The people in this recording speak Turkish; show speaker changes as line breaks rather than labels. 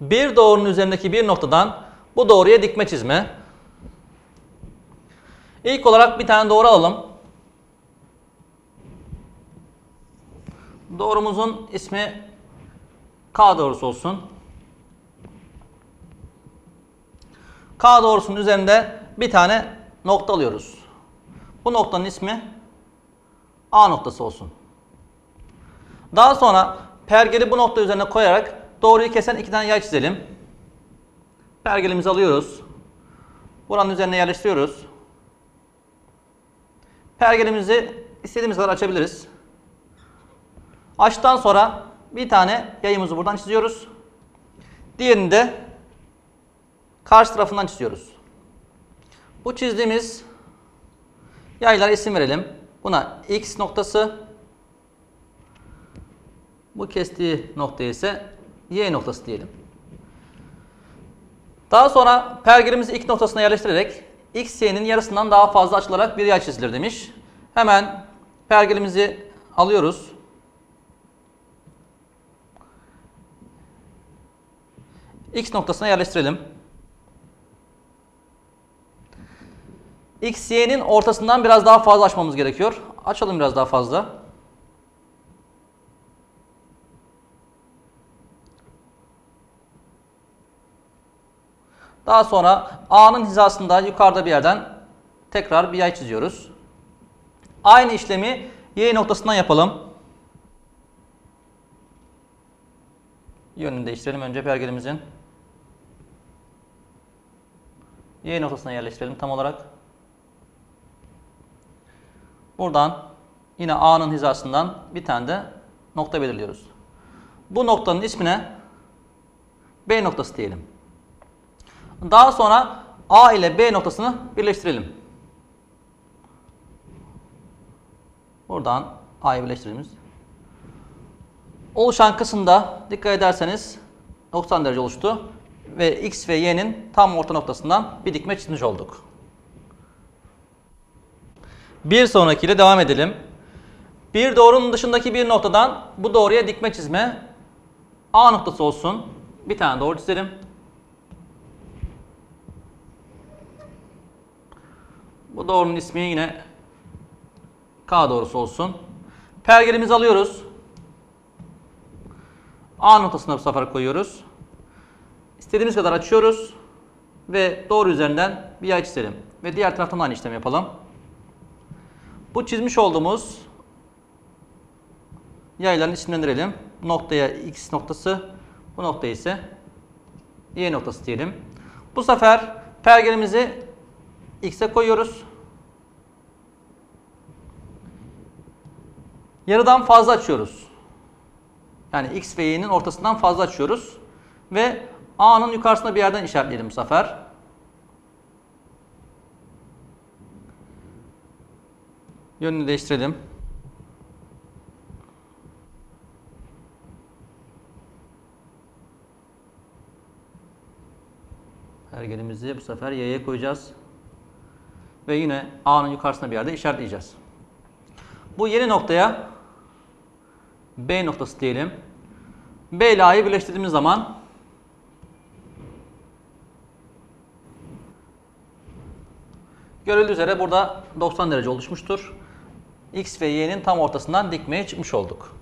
Bir doğrunun üzerindeki bir noktadan bu doğruya dikme çizme. İlk olarak bir tane doğru alalım. Doğrumuzun ismi K doğrusu olsun. K doğrusunun üzerinde bir tane nokta alıyoruz. Bu noktanın ismi A noktası olsun. Daha sonra pergeli bu nokta üzerine koyarak doğruyu kesen iki tane yay çizelim. Pergelimizi alıyoruz. Buranın üzerine yerleştiriyoruz. Pergelimizi istediğimiz kadar açabiliriz. Açtıktan sonra bir tane yayımızı buradan çiziyoruz. Diğerini de karşı tarafından çiziyoruz. Bu çizdiğimiz yaylara isim verelim. Buna x noktası, bu kestiği noktaya ise y noktası diyelim. Daha sonra pergelimizi ilk noktasına yerleştirerek x, y'nin yarısından daha fazla açılarak bir yay çizilir demiş. Hemen pergelimizi alıyoruz. X noktasına yerleştirelim. X, y'nin ortasından biraz daha fazla açmamız gerekiyor. Açalım biraz daha fazla. Daha sonra A'nın hizasında yukarıda bir yerden tekrar bir yay çiziyoruz. Aynı işlemi Y noktasından yapalım. Yönünü değiştirelim önce pergelimizin. Y noktasına yerleştirelim tam olarak. Buradan yine A'nın hizasından bir tane de nokta belirliyoruz. Bu noktanın ismine B noktası diyelim. Daha sonra A ile B noktasını birleştirelim. Buradan A'yı birleştirdiğimiz. Oluşan kısımda dikkat ederseniz 90 derece oluştu. Ve X ve Y'nin tam orta noktasından bir dikme çizmiş olduk. Bir sonrakiyle devam edelim. Bir doğrunun dışındaki bir noktadan bu doğruya dikme çizme. A noktası olsun. Bir tane doğru çizelim. Bu doğrunun ismi yine K doğrusu olsun. Pergelimizi alıyoruz. A noktasına bu sefer koyuyoruz. İstediğimiz kadar açıyoruz. Ve doğru üzerinden bir yay çizelim. Ve diğer taraftan aynı işlemi yapalım. Bu çizmiş olduğumuz yaylarını isimlendirelim. Noktaya x noktası, bu noktaya ise y noktası diyelim. Bu sefer pergelimizi x'e koyuyoruz. Yarıdan fazla açıyoruz. Yani x ve y'nin ortasından fazla açıyoruz. Ve a'nın yukarısında bir yerden işaretleyelim bu sefer. Yönünü değiştirelim. Pergelimizi bu sefer y'ye koyacağız. Ve yine a'nın yukarısında bir yerde işaretleyeceğiz. Bu yeni noktaya B noktası diyelim. B ile A'yı birleştirdiğimiz zaman görüldüğü üzere burada 90 derece oluşmuştur. X ve Y'nin tam ortasından dikmeye çıkmış olduk.